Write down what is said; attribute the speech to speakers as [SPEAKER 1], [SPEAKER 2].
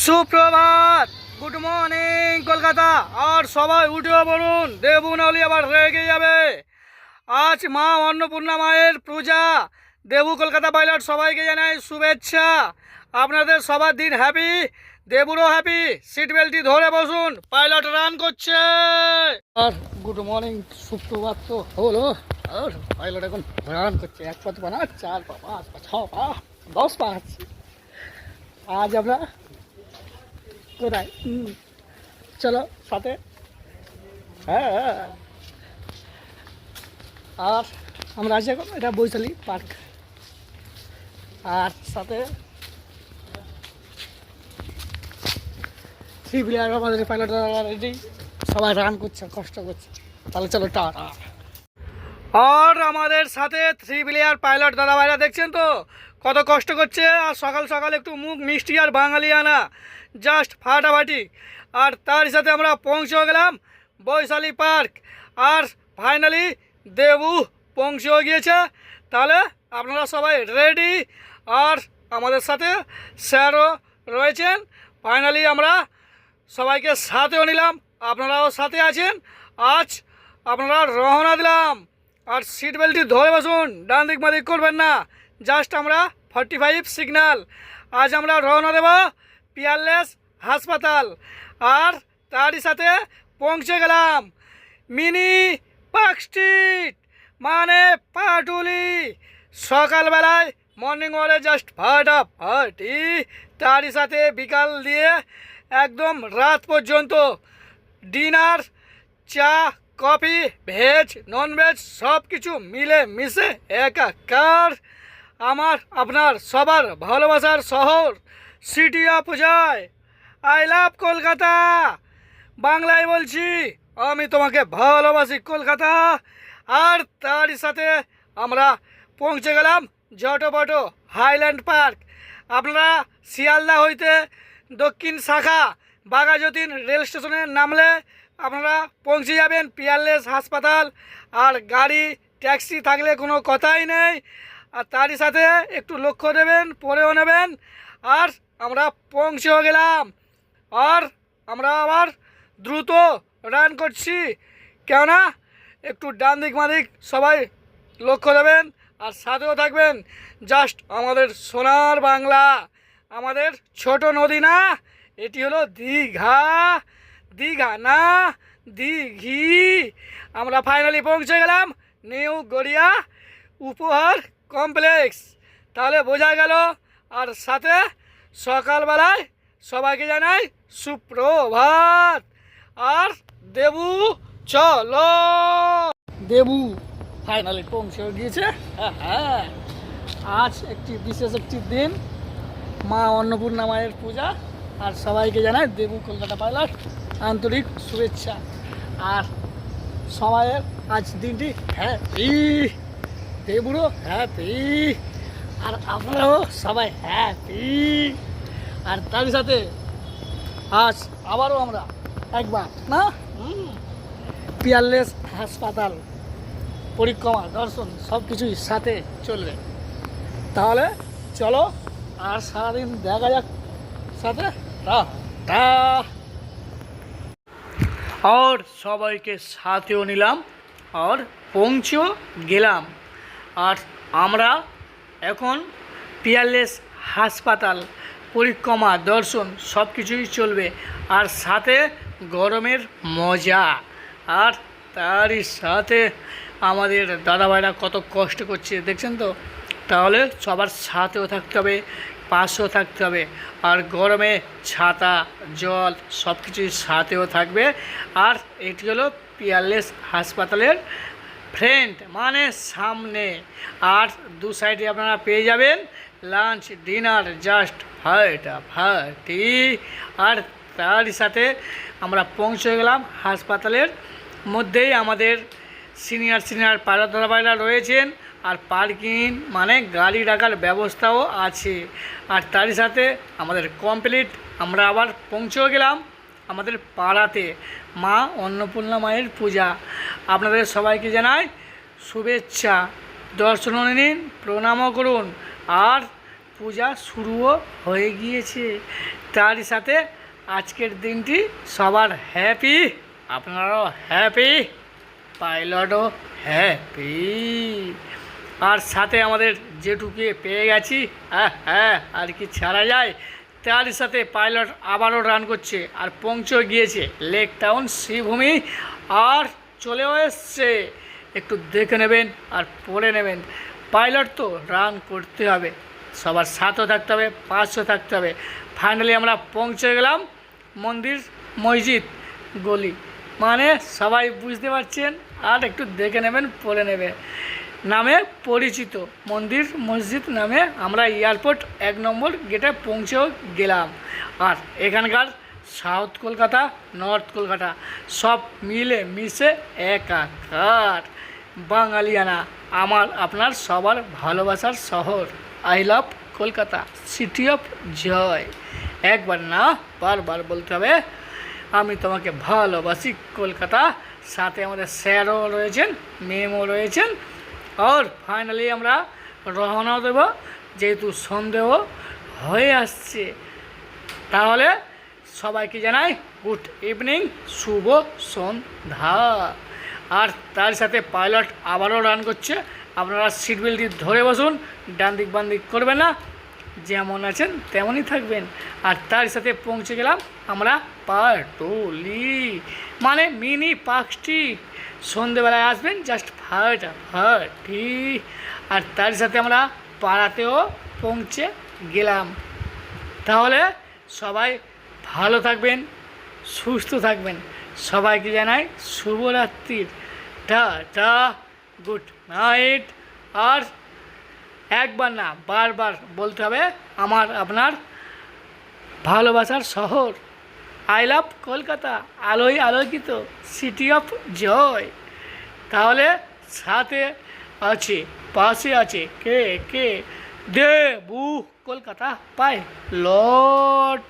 [SPEAKER 1] সুপ্রভাত। Good morning Kolkata. আর সবাই উঠে বলুন দেবুনলি আবার রেগে যাবে। আজ মা অন্নপূর্ণা মায়ের পূজা। দেবু কলকাতা পাইলট সবাইকে জানাই শুভেচ্ছা। আপনাদের সবার দিন হ্যাপি দেবুরও হ্যাপি সিট বেল্টটি ধরে বসুন। পাইলট রান করছে। আর গুড মর্নিং সুপ্রভাত তো হলো। আর পাইলট এখন রান করছে। এক পা পা না, চার পা, পাঁচ পা, ছ পা, দশ পা। আছে আজ আমরা কোথায়? চলো, সাথে। হ্যাঁ হ্যাঁ। আর আমরা আছি এখন, এটা বৈশালী পার্ক। আর সাথে থ্রি প্লেয়ার আমাদের পাইলট রেডি সবাই রান করছে, কষ্ট করছে। তাহলে চলো, টাটা। আর আমাদের সাথে থ্রি প্লেয়ার পাইলট দাদা ভাইরা দেখছেন তো? কত কষ্ট করছে, আর সকাল সকাল একটু মুখ মিষ্টি আর বাঙালি আনা। জাস্ট ফাটাফাটি। আর তার সাথে আমরা পৌঁছেও গেলাম বৈশালী পার্ক। আর ফাইনালি দেবু পৌঁছেও গিয়েছে। তাহলে আপনারা সবাই রেডি আর আমাদের সাথে স্যারও রয়েছেন। ফাইনালি আমরা সবাইকে সাথেও নিলাম। আপনারাও সাথে আছেন। আজ আপনারা রওনা দিলাম। আর সিট বেল্টটি ধরে বসুন। ডান দিক বাদিক করবেন না। জাস্ট আমরা ফর্টি ফাইভ সিগন্যাল আজ আমরা রওনা দেব পিয়ারলেস হাসপাতাল। আর তারই সাথে পৌঁছে গেলাম মিনি পার্ক স্ট্রিট মানে পাটুলি। সকালবেলায় মর্নিং ওয়ারে জাস্ট ফাটা ফাটি তারই সাথে বিকাল দিয়ে একদম রাত পর্যন্ত ডিনার, চা, কফি, ভেজ নন ভেজ সব কিছু মিলে মিশে একাকার। আমার, আপনার, সবার ভালোবাসার শহর city of joy I love Kolkata. বাংলায় বলছি, আমি তোমাকে ভালোবাসি কলকাতা। আর তারই সাথে আমরা পৌঁছে গেলাম জটপটো হাইল্যান্ড পার্ক আপনারা শিয়ালদা হইতে দক্ষিণ শাখা বাঘাযতীন রেল স্টেশনে নামলে আপনারা পৌঁছে যাবেন। পিয়ারলেস হাসপাতাল। আর গাড়ি, ট্যাক্সি থাকলে কোনো কথাই নেই। আর তারই সাথে একটু লক্ষ্য দেবেন, পরেও নেবেন। আর আমরা পৌঁছেও গেলাম। আর আমরা আবার দ্রুত রান করছি। কেননা একটু ডান দিক মাদিক সবাই লক্ষ্য দেবেন আর সাথেও থাকবেন জাস্ট আমাদের সোনার বাংলা। আমাদের ছোট নদী না, এটি হলো দীঘা। দীঘা না, দিঘি। আমরা ফাইনালি পৌঁছে গেলাম। নিউ গড়িয়া, উপহার কমপ্লেক্স তাহলে বোঝা গেল, আর সাথে সকালবেলায় সবাইকে জানাই সুপ্রভাত। আর দেবু, চলো। দেবু ফাইনালি পৌঁছে গিয়েছে। হ্যাঁ হ্যাঁ। আজ একটি বিশেষ একটি দিন, মা অন্নপূর্ণা মায়ের পূজা। আর সবাইকে জানাই দেবু কলকাতা পাইলট আন্তরিক শুভেচ্ছা। আর সবাইয়ের আজ দিনটি হ্যাপি দেবুরও হ্যাপি আর আপনারাও সবাই হ্যাপি আর তার সাথে আজ আবারও আমরা একবার না? পিয়ারলেস হাসপাতাল পরিক্রমা দর্শন সব কিছুই সাথে চলবে। তাহলে চলো আর সারাদিন দেখা যাক। সাথে? আর সবাইকে সাথেও নিলাম আর পৌঁছেও গেলাম। আর আমরা এখন পিয়ারলেস হাসপাতাল, পরিক্রমা, দর্শন সব কিছুই চলবে। আর সাথে গরমের মজা। আর তারই সাথে আমাদের দাদাভাইরা কত কষ্ট করছে, দেখছেন তো? তাহলে সবার সাথেও থাকতে হবে, পাশেও থাকতে হবে। আর গরমে ছাতা, জল সব কিছুই সাথেও থাকবে। আর এটি হলো পিয়ারলেস হাসপাতালের ফ্রেন্ড মানে সামনে। আর দু সাইডে আপনারা পেয়ে যাবেন লাঞ্চ, ডিনার, জাস্ট ফাটা ফাটি আর তারই সাথে আমরা পৌঁছে গেলাম হাসপাতালের মধ্যেই আমাদের সিনিয়র সিনিয়র পাড়া দাদাভাইরা রয়েছেন। আর পার্কিং মানে গাড়ি রাখার ব্যবস্থাও আছে। আর তারই সাথে আমাদের কমপ্লিট আমরা আবার পৌঁছেও গেলাম আমাদের পাড়াতে মা অন্নপূর্ণা মায়ের পূজা। আপনাদের সবাইকে জানাই শুভেচ্ছা। দর্শন নিন, প্রণামও করুন। আর পূজা শুরুও হয়ে গিয়েছে। তারই সাথে আজকের দিনটি সবার হ্যাপি আপনারাও হ্যাপি পাইলটও হ্যাপি আর সাথে আমাদের যেটুকু পেয়ে গেছি হ্যাঁ হ্যাঁ আর কি ছাড়া যায়, তার সাথে পাইলট আবারও রান করছে আর পৌঁছেও গিয়েছে। লেক টাউন শ্রীভূমি আর চলেও এসছে। একটু দেখে নেবেন আর পড়ে নেবেন। পাইলট তো রান করতে হবে। সবার সাথও থাকতে হবে পাঁচশো থাকতে হবে। ফাইনালি আমরা পৌঁছে গেলাম মন্দির মসজিদ গলি। মানে সবাই বুঝতে পারছেন? আর একটু দেখে নেবেন, পড়ে নেবে নামে পরিচিত মন্দির মসজিদ নামে আমরা এয়ারপোর্ট এক নম্বর গেটে পৌঁছেও গেলাম। আর এখানকার সাউথ কলকাতা, নর্থ কলকাতা, সব মিলে মিশে একাকার। বাঙালিয়ানা, আমার, আপনার সবার ভালোবাসার শহর। I love Kolkata city of joy একবার না, বারবার বলতে হবে, আমি তোমাকে ভালোবাসি কলকাতা। সাথে আমাদের স্যারও রয়েছেন মেমও রয়েছেন। আর ফাইনালি আমরা রওনা দেব, যেহেতু সন্দেহ হয়ে আসছে। তাহলে সবাইকে জানাই গুড ইভিনিং, শুভ সন্ধ্যা। আর তার সাথে পাইলট আবারও রান করছে। আপনারা সিট বেল্টটি ধরে বসুন, ডান দিক বান দিক করবেন না। যেমন আছেন, তেমনই থাকবেন। আর তার সাথে পৌঁছে গেলাম আমরা পাটলি মানে মিনি পার্ক স্ট্রিট সন্ধেবেলায় আসবেন জাস্ট ফাটা ফাটি আর তার সাথে আমরা পাড়াতেও পৌঁছে গেলাম। তাহলে সবাই ভালো থাকবেন, সুস্থ থাকবেন। সবাইকে জানাই শুভরাত্রির। টা টা, গুড নাইট। আর একবার না, বারবার বলতে হবে আমার, আপনার ভালোবাসার শহর। আই লাভ কলকাতা, আলোয় আলোকিত, সিটি অফ জয়। তাহলে সাথে আছে, পাশে আছে। কে কে? দে বু কলকাতা, পাই লট।